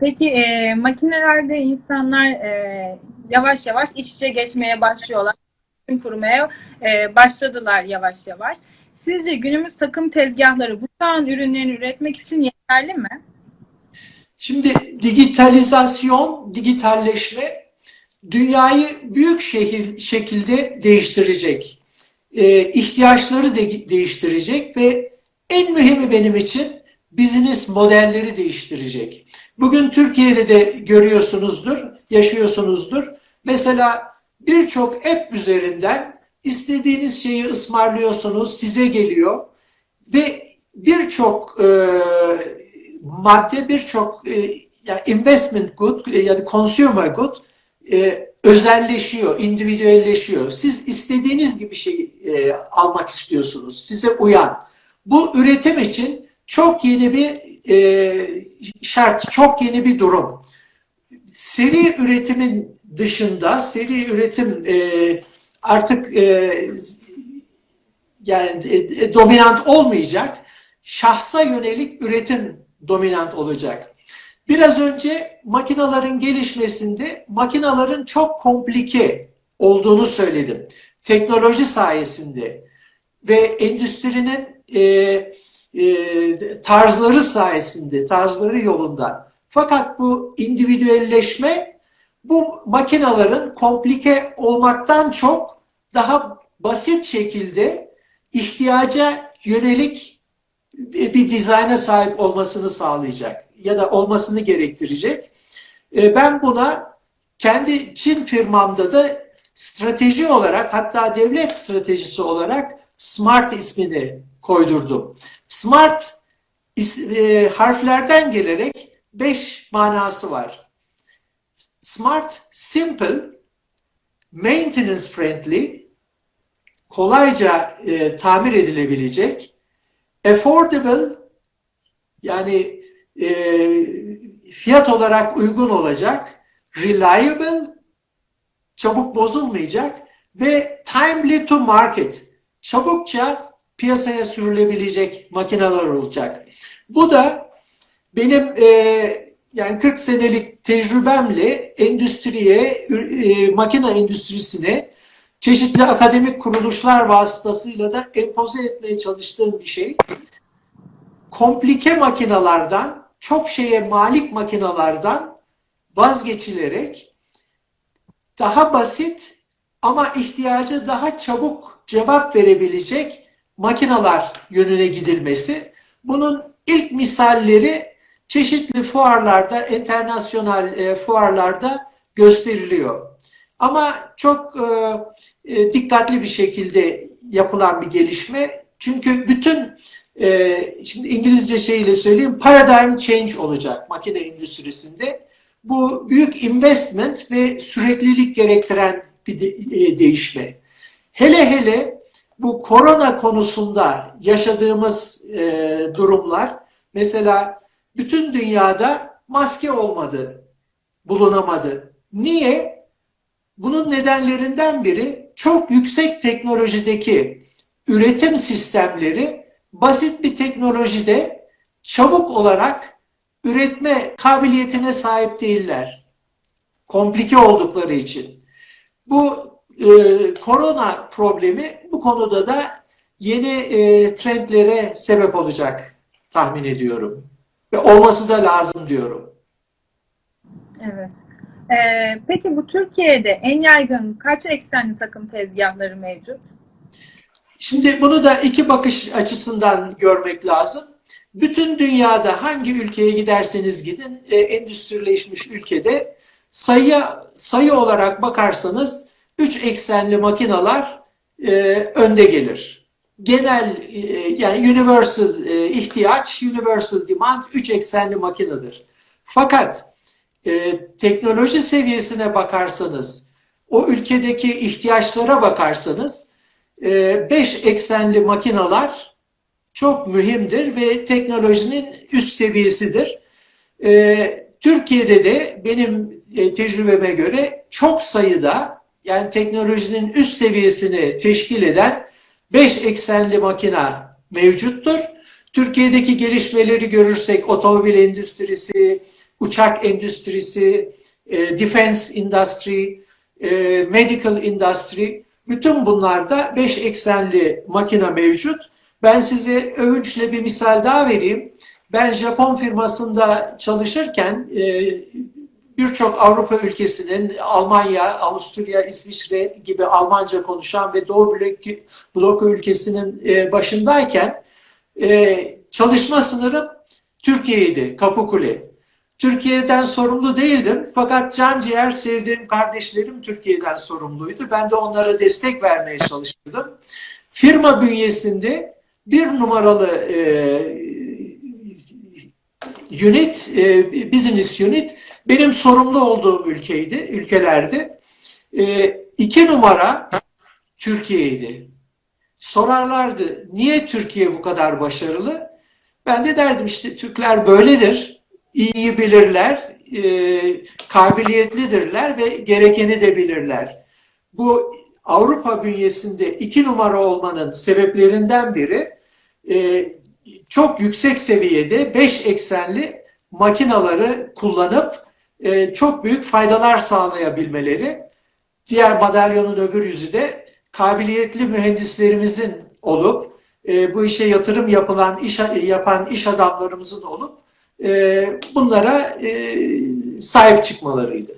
Peki e, makinelerde insanlar e, yavaş yavaş iç içe geçmeye başlıyorlar. Ürün Kurmaya e, başladılar yavaş yavaş. Sizce günümüz takım tezgahları bu çağın ürünlerini üretmek için yeterli mi? Şimdi digitalizasyon, dijitalleşme dünyayı büyük şehir, şekilde değiştirecek. Ee, ihtiyaçları de, değiştirecek ve en mühimi benim için business modelleri değiştirecek. Bugün Türkiye'de de görüyorsunuzdur, yaşıyorsunuzdur. Mesela birçok app üzerinden istediğiniz şeyi ısmarlıyorsunuz, size geliyor ve birçok e, madde, birçok e, yani investment good e, ya da consumer good e, özelleşiyor, individualleşiyor. Siz istediğiniz gibi şey e, almak istiyorsunuz, size uyan. Bu üretim için çok yeni bir e, şart, çok yeni bir durum. Seri üretimin dışında, seri üretim e, artık e, yani e, dominant olmayacak. Şahsa yönelik üretim dominant olacak. Biraz önce makinaların gelişmesinde makinaların çok komplike olduğunu söyledim. Teknoloji sayesinde ve endüstrinin e, e, tarzları sayesinde, tarzları yolunda. Fakat bu individüelleşme bu makinaların komplike olmaktan çok daha basit şekilde ihtiyaca yönelik bir dizayna sahip olmasını sağlayacak ya da olmasını gerektirecek. Ben buna kendi Çin firmamda da strateji olarak hatta devlet stratejisi olarak SMART ismini koydurdum. SMART harflerden gelerek beş manası var. Smart, simple, maintenance friendly, kolayca e, tamir edilebilecek, affordable, yani e, fiyat olarak uygun olacak, reliable, çabuk bozulmayacak ve timely to market, çabukça piyasaya sürülebilecek makineler olacak. Bu da benim e, yani 40 senelik tecrübemle endüstriye, e, makine endüstrisine çeşitli akademik kuruluşlar vasıtasıyla da empoze etmeye çalıştığım bir şey. Komplike makinalardan, çok şeye malik makinalardan vazgeçilerek daha basit ama ihtiyaca daha çabuk cevap verebilecek makinalar yönüne gidilmesi. Bunun ilk misalleri çeşitli fuarlarda, internasyonel e, fuarlarda gösteriliyor. Ama çok e, e, dikkatli bir şekilde yapılan bir gelişme. Çünkü bütün e, şimdi İngilizce şeyle söyleyeyim paradigm change olacak makine endüstrisinde. Bu büyük investment ve süreklilik gerektiren bir de, e, değişme. Hele hele bu korona konusunda yaşadığımız e, durumlar mesela bütün dünyada maske olmadı, bulunamadı. Niye? Bunun nedenlerinden biri çok yüksek teknolojideki üretim sistemleri basit bir teknolojide çabuk olarak üretme kabiliyetine sahip değiller. Komplike oldukları için. Bu e, korona problemi bu konuda da yeni e, trendlere sebep olacak tahmin ediyorum. Ve olması da lazım diyorum. Evet. Ee, peki bu Türkiye'de en yaygın kaç eksenli takım tezgahları mevcut? Şimdi bunu da iki bakış açısından görmek lazım. Bütün dünyada hangi ülkeye giderseniz gidin, e, endüstrileşmiş ülkede sayıya sayı olarak bakarsanız üç eksenli makineler e, önde gelir. Genel e, yani universal e, ihtiyaç, universal demand üç eksenli makinedir. Fakat e, teknoloji seviyesine bakarsanız, o ülkedeki ihtiyaçlara bakarsanız e, beş eksenli makineler çok mühimdir ve teknolojinin üst seviyesidir. E, Türkiye'de de benim e, tecrübeme göre çok sayıda yani teknolojinin üst seviyesini teşkil eden 5 eksenli makina mevcuttur. Türkiye'deki gelişmeleri görürsek otomobil endüstrisi, uçak endüstrisi, e, defense industry, e, medical industry bütün bunlarda 5 eksenli makina mevcut. Ben size övünçle bir misal daha vereyim. Ben Japon firmasında çalışırken e, birçok Avrupa ülkesinin Almanya, Avusturya, İsviçre gibi Almanca konuşan ve Doğu blok, bloku ülkesinin e, başındayken e, çalışma sınırım Türkiye'ydi, Kapıkule. Türkiye'den sorumlu değildim fakat can ciğer sevdiğim kardeşlerim Türkiye'den sorumluydu. Ben de onlara destek vermeye çalışırdım. Firma bünyesinde bir numaralı e, unit, e, business unit benim sorumlu olduğum ülkeydi, ülkelerdi. E, iki numara Türkiye'ydi. Sorarlardı, niye Türkiye bu kadar başarılı? Ben de derdim işte Türkler böyledir, iyi bilirler, e, kabiliyetlidirler ve gerekeni de bilirler. Bu Avrupa bünyesinde iki numara olmanın sebeplerinden biri e, çok yüksek seviyede 5 eksenli makinaları kullanıp e, çok büyük faydalar sağlayabilmeleri. Diğer madalyonun öbür yüzü de kabiliyetli mühendislerimizin olup e, bu işe yatırım yapılan iş yapan iş adamlarımızın olup e, bunlara e, sahip çıkmalarıydı.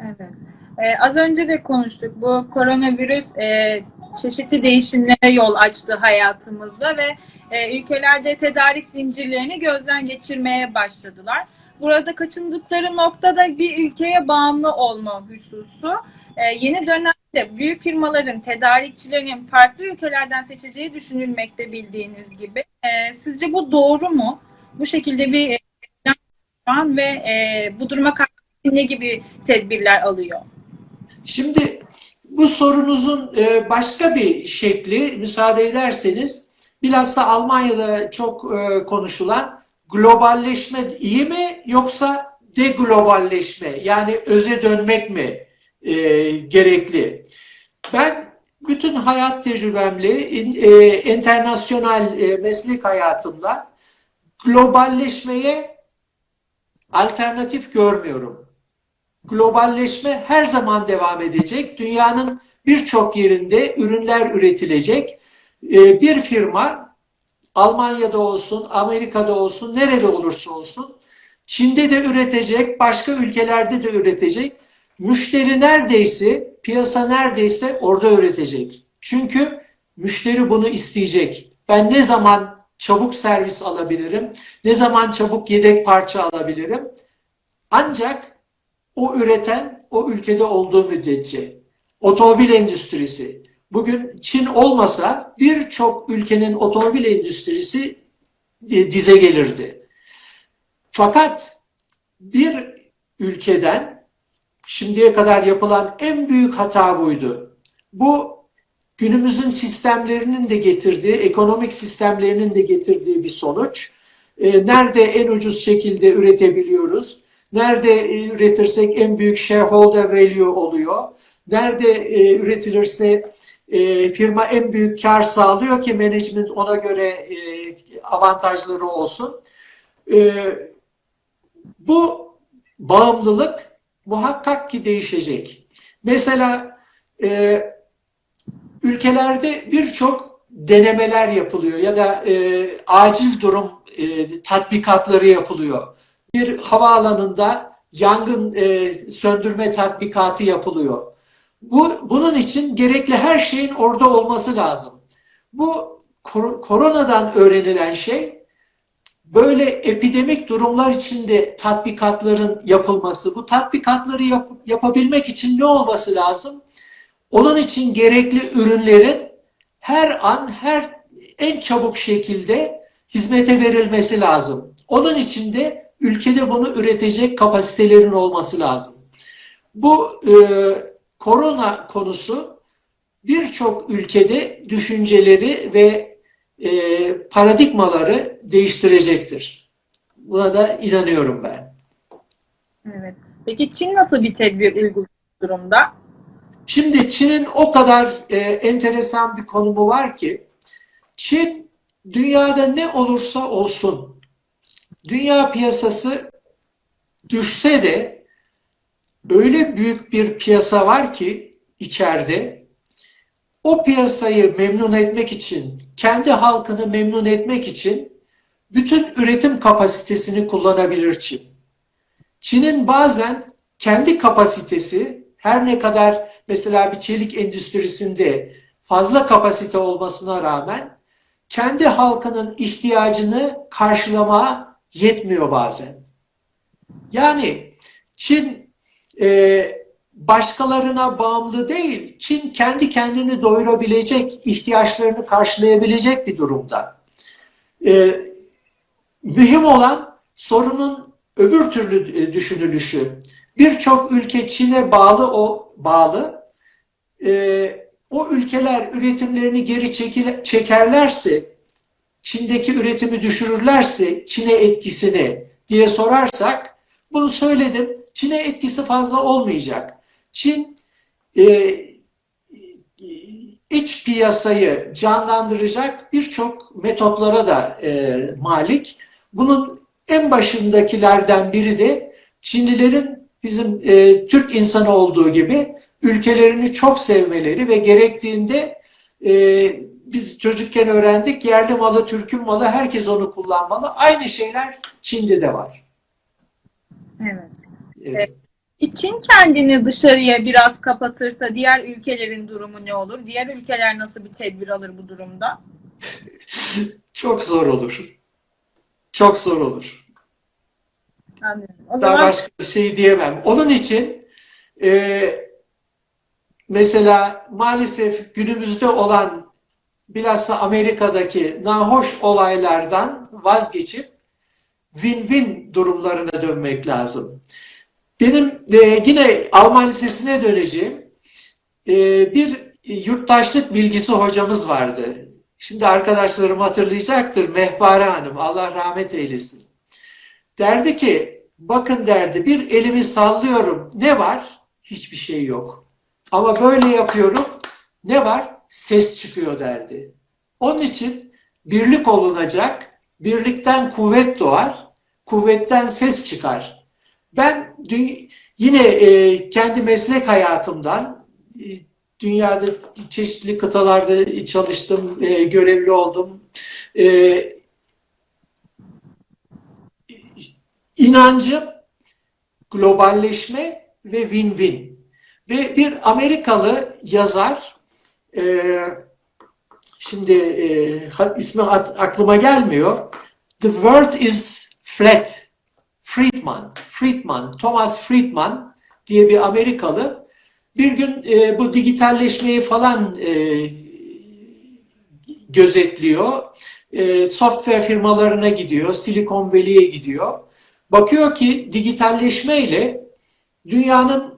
Evet. Ee, az önce de konuştuk. Bu koronavirüs e, çeşitli değişimlere yol açtı hayatımızda ve e, ülkelerde tedarik zincirlerini gözden geçirmeye başladılar. Burada kaçındıkları noktada bir ülkeye bağımlı olma hususu. E, yeni dönemde büyük firmaların tedarikçilerinin farklı ülkelerden seçeceği düşünülmekte bildiğiniz gibi. E, sizce bu doğru mu? Bu şekilde bir e, an ve e, bu duruma karşı ne gibi tedbirler alıyor? Şimdi bu sorunuzun e, başka bir şekli müsaade ederseniz bilhassa Almanya'da çok e, konuşulan globalleşme iyi mi yoksa degloballeşme yani öze dönmek mi gerekli? Ben bütün hayat tecrübemle internasyonel meslek hayatımda globalleşmeye alternatif görmüyorum globalleşme her zaman devam edecek. Dünyanın birçok yerinde ürünler üretilecek. Bir firma Almanya'da olsun, Amerika'da olsun, nerede olursa olsun Çin'de de üretecek, başka ülkelerde de üretecek. Müşteri neredeyse, piyasa neredeyse orada üretecek. Çünkü müşteri bunu isteyecek. Ben ne zaman çabuk servis alabilirim, ne zaman çabuk yedek parça alabilirim. Ancak o üreten o ülkede olduğu müddetçe otomobil endüstrisi bugün Çin olmasa birçok ülkenin otomobil endüstrisi e, dize gelirdi. Fakat bir ülkeden şimdiye kadar yapılan en büyük hata buydu. Bu günümüzün sistemlerinin de getirdiği, ekonomik sistemlerinin de getirdiği bir sonuç. E, nerede en ucuz şekilde üretebiliyoruz? Nerede üretirsek en büyük shareholder value oluyor. Nerede e, üretilirse e, firma en büyük kar sağlıyor ki management ona göre e, avantajları olsun. E, bu bağımlılık muhakkak ki değişecek. Mesela e, ülkelerde birçok denemeler yapılıyor ya da e, acil durum e, tatbikatları yapılıyor bir havaalanında yangın e, söndürme tatbikatı yapılıyor. Bu bunun için gerekli her şeyin orada olması lazım. Bu kor koronadan öğrenilen şey böyle epidemik durumlar içinde tatbikatların yapılması. Bu tatbikatları yap yapabilmek için ne olması lazım? Onun için gerekli ürünlerin her an her en çabuk şekilde hizmete verilmesi lazım. Onun için de ülkede bunu üretecek kapasitelerin olması lazım. Bu e, korona konusu birçok ülkede düşünceleri ve e, paradigmaları değiştirecektir. Buna da inanıyorum ben. Evet. Peki Çin nasıl bir tedbir uyguluyor durumda? Şimdi Çin'in o kadar e, enteresan bir konumu var ki Çin dünyada ne olursa olsun dünya piyasası düşse de öyle büyük bir piyasa var ki içeride o piyasayı memnun etmek için, kendi halkını memnun etmek için bütün üretim kapasitesini kullanabilir Çin. Çin'in bazen kendi kapasitesi her ne kadar mesela bir çelik endüstrisinde fazla kapasite olmasına rağmen kendi halkının ihtiyacını karşılamaya yetmiyor bazen. Yani Çin e, başkalarına bağımlı değil, Çin kendi kendini doyurabilecek, ihtiyaçlarını karşılayabilecek bir durumda. E, mühim olan sorunun öbür türlü e, düşünülüşü. Birçok ülke Çin'e bağlı o bağlı. E, o ülkeler üretimlerini geri çekil, çekerlerse, Çin'deki üretimi düşürürlerse Çin'e etkisini diye sorarsak bunu söyledim. Çin'e etkisi fazla olmayacak. Çin e, iç piyasayı canlandıracak birçok metotlara da e, malik. Bunun en başındakilerden biri de Çinlilerin bizim e, Türk insanı olduğu gibi ülkelerini çok sevmeleri ve gerektiğinde e, biz çocukken öğrendik yerli malı, Türk'ün malı herkes onu kullanmalı. Aynı şeyler Çin'de de var. Evet. Evet. E, Çin kendini dışarıya biraz kapatırsa diğer ülkelerin durumu ne olur? Diğer ülkeler nasıl bir tedbir alır bu durumda? Çok zor olur. Çok zor olur. Anlıyorum. O Daha zaman başka bir şey diyemem. Onun için e, mesela maalesef günümüzde olan bilhassa Amerika'daki nahoş olaylardan vazgeçip win-win durumlarına dönmek lazım. Benim e, yine Alman Lisesi'ne döneceğim. E, bir yurttaşlık bilgisi hocamız vardı. Şimdi arkadaşlarım hatırlayacaktır. Mehpare Hanım, Allah rahmet eylesin. Derdi ki, bakın derdi bir elimi sallıyorum. Ne var? Hiçbir şey yok. Ama böyle yapıyorum. Ne var? Ses çıkıyor derdi. Onun için birlik olunacak. Birlikten kuvvet doğar. Kuvvetten ses çıkar. Ben yine e, kendi meslek hayatımdan e, dünyada çeşitli kıtalarda çalıştım, e, görevli oldum. E, globalleşme ve win-win. Ve bir Amerikalı yazar, e, şimdi e, ismi aklıma gelmiyor. The world is flat. Friedman, Friedman, Thomas Friedman diye bir Amerikalı bir gün e, bu dijitalleşmeyi falan e, gözetliyor. E, software firmalarına gidiyor, Silicon Valley'e gidiyor. Bakıyor ki dijitalleşmeyle dünyanın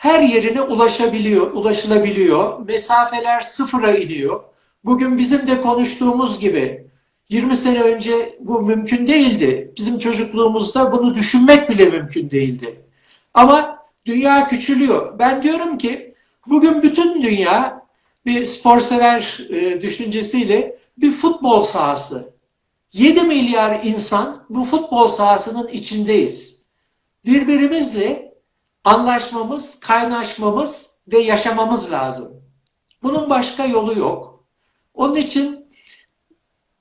her yerine ulaşabiliyor, ulaşılabiliyor. Mesafeler sıfıra iniyor. Bugün bizim de konuştuğumuz gibi 20 sene önce bu mümkün değildi. Bizim çocukluğumuzda bunu düşünmek bile mümkün değildi. Ama dünya küçülüyor. Ben diyorum ki bugün bütün dünya bir spor sever e, düşüncesiyle bir futbol sahası. 7 milyar insan bu futbol sahasının içindeyiz. Birbirimizle anlaşmamız, kaynaşmamız ve yaşamamız lazım. Bunun başka yolu yok. Onun için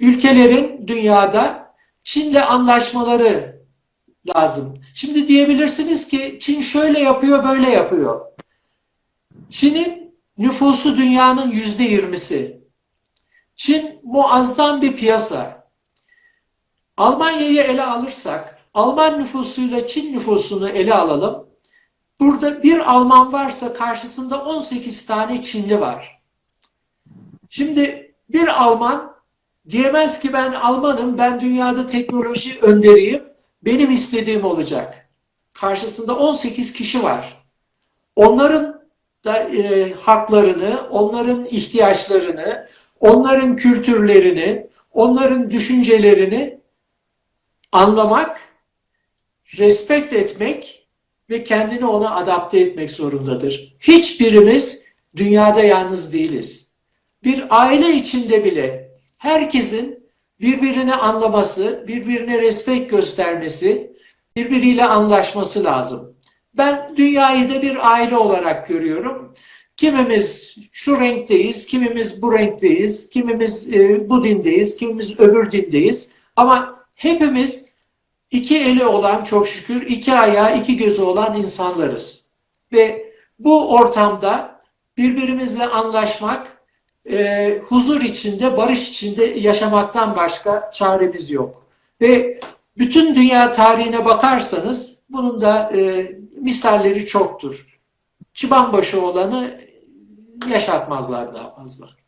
ülkelerin dünyada Çin'le anlaşmaları lazım. Şimdi diyebilirsiniz ki Çin şöyle yapıyor, böyle yapıyor. Çin'in nüfusu dünyanın yüzde yirmisi. Çin muazzam bir piyasa. Almanya'yı ele alırsak, Alman nüfusuyla Çin nüfusunu ele alalım. Burada bir Alman varsa karşısında 18 tane Çinli var. Şimdi bir Alman diyemez ki ben Almanım, ben dünyada teknoloji önderiyim, benim istediğim olacak. Karşısında 18 kişi var. Onların da e, haklarını, onların ihtiyaçlarını, onların kültürlerini, onların düşüncelerini anlamak, respekt etmek ve kendini ona adapte etmek zorundadır. Hiçbirimiz dünyada yalnız değiliz. Bir aile içinde bile herkesin birbirini anlaması, birbirine respekt göstermesi, birbiriyle anlaşması lazım. Ben dünyayı da bir aile olarak görüyorum. Kimimiz şu renkteyiz, kimimiz bu renkteyiz, kimimiz e, bu dindeyiz, kimimiz öbür dindeyiz. Ama hepimiz iki eli olan çok şükür, iki ayağı, iki gözü olan insanlarız. Ve bu ortamda birbirimizle anlaşmak, e, huzur içinde, barış içinde yaşamaktan başka çaremiz yok. Ve bütün dünya tarihine bakarsanız bunun da e, misalleri çoktur. Çıbanbaşı olanı yaşatmazlar daha fazla.